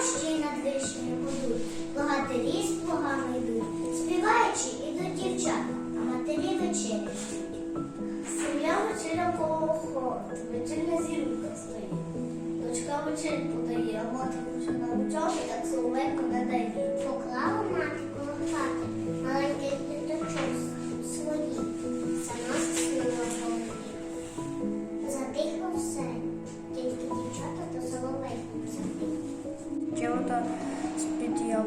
Хащі над вишнею будуть, богатирі з плугами йдуть, співаючи ідуть дівчата, а матері вечерять. Сім'я вечеря коло ходу, вечірня зірка стоїть. Дочка вечерю подає, а мати на навчати, так соловейку не дає. Поклала мати коло хати, маленький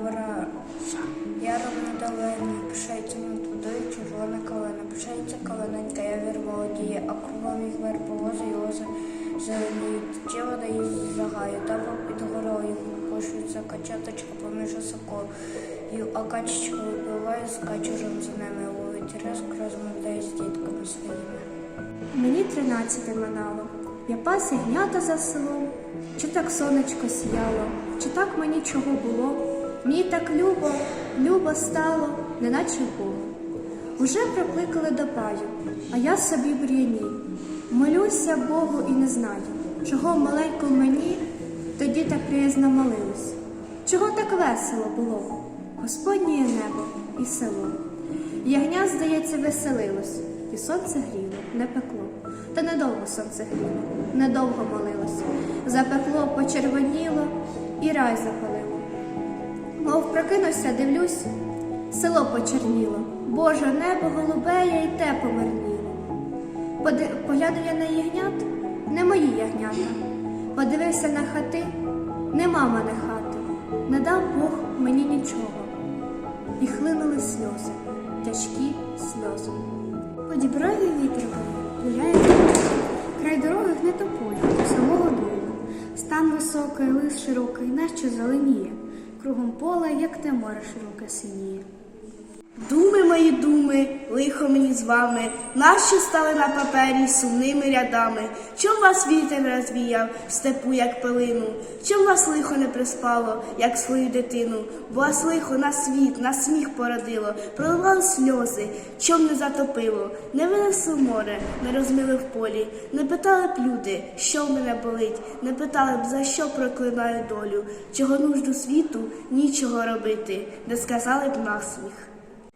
явора яром на долині, пишається над водою червона калина. Пишається калиненька, я вірвала діє, а кругом їх вербовози і лози зеленіють. Дівота її загає, там під горою пошується качаточка поміж осокою, а качечка випливає з качуром за ними, ловить різк, розмовляє з дітками своїми. Мені тринадцяте минало. Я пас ягнята за селом, чи так сонечко сіяло, чи так мені чого було. Мені так любо, любо стало, неначе Бог. Уже прикликали до паю, а я собі бр'яній. Молюся Богу і не знаю, чого маленько мені тоді так приязно молилось. Чого так весело було? Господнє небо і село. Ягня, здається, веселилось, і сонце гріло, не пекло. Та недовго сонце гріло, недовго молилось. Запекло, почервоніло і рай запалило. Мов прокинуся, дивлюсь, село почерніло. Боже, небо голубеє і те померніло. Поди... Погляду я на ягнят, не мої ягнята. Подивився на хати, нема мене хати, не дав Бог мені нічого. І хлинули сльози, тяжкі сльози. По діброві вітер гуляє край дороги гне тополя, самого дому. Стан високий, лис широкий, нащо зеленіє. Кругом пола, як те море широке синіє. Думи мої думи, лихо мені з вами, нащо стали на папері сумними рядами? Чом вас вітер розвіяв в степу, як пилину? Чом вас лихо не приспало, як свою дитину? Бо вас лихо на світ, на сміх породило, проливали сльози, чом не затопило, не винесло море, не розмили в полі, не питали б люди, що в мене болить, не питали б, за що проклинаю долю, чого нужду світу, нічого робити, не сказали б насміх.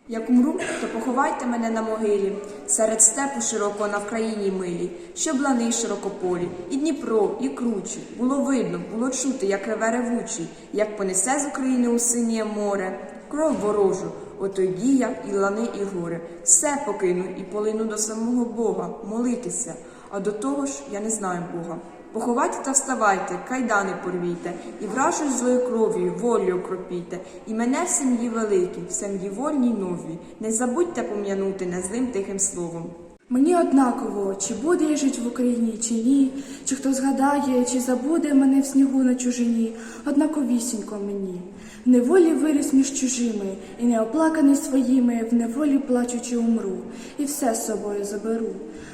Як умру, то поховайте мене на могилі, серед степу широкого на Вкраїні милі, щоб лани широкополі, і Дніпро, і кручі. Було видно, було чути, як реве ревучий, як понесе з України у синє море, кров ворожу, ото й дія, і лани, і горе. Все покину і полину до самого Бога, молитися. А до того ж я не знаю Бога. Поховайте та вставайте, кайдани порвійте, і вражою злою кров'ю волю окропійте, і мене в сім'ї великій, в сім'ї вольній новій. Не забудьте пом'янути незлим тихим словом. Мені однаково, чи буде я жить в Україні, чи ні, чи хто згадає, чи забуде мене в снігу на чужині, однаковісінько мені. В неволі виріс між чужими, і не оплаканий своїми, в неволі плачучи умру, і все з собою заберу.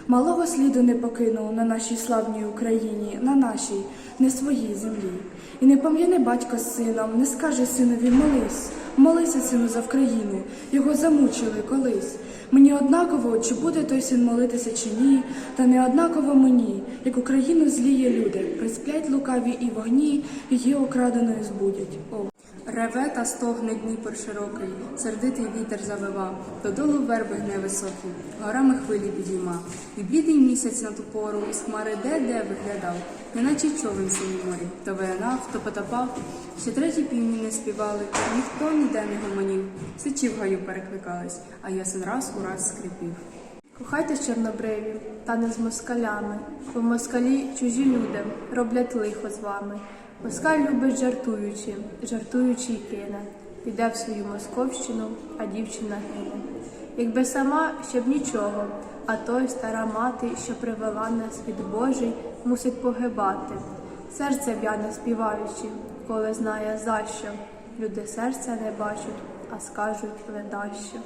Малого сліду не покину на нашій славній Україні, на нашій, не своїй землі. І не пом'яне батько з сином, не скаже синові молись, молися, сину, за Вкраїну, його замучили колись. Мені однаково, чи буде той син молитися, чи ні, та не однаково мені, як Україну зліє люди, присплять лукаві і вогні, її окраденою збудять. О. Реве та стогне Дніпр широкий, сердитий вітер завива, додолу верби гне високі, горами хвилі підійма. І бідний місяць на ту пору із хмари де-де виглядав, неначе човен синій морі, то виянав, то потопав. Ще треті півні не співали, ніхто ніде не гомонів, сичі в гаю перекликались, а ясен раз у раз скрипів. Кохайтесь чорнобриві, та не з москалями, бо москалі чужі люди роблять лихо з вами. Москаль любить жартуючи, жартуючи й кине, піде в свою московщину, а дівчина гине. Якби сама, щоб нічого, а той стара мати, що привела нас від Божий, мусить погибати. Серце в'яне співаючи, коли знає за що. Люди серця не бачать, а скажуть ледащо.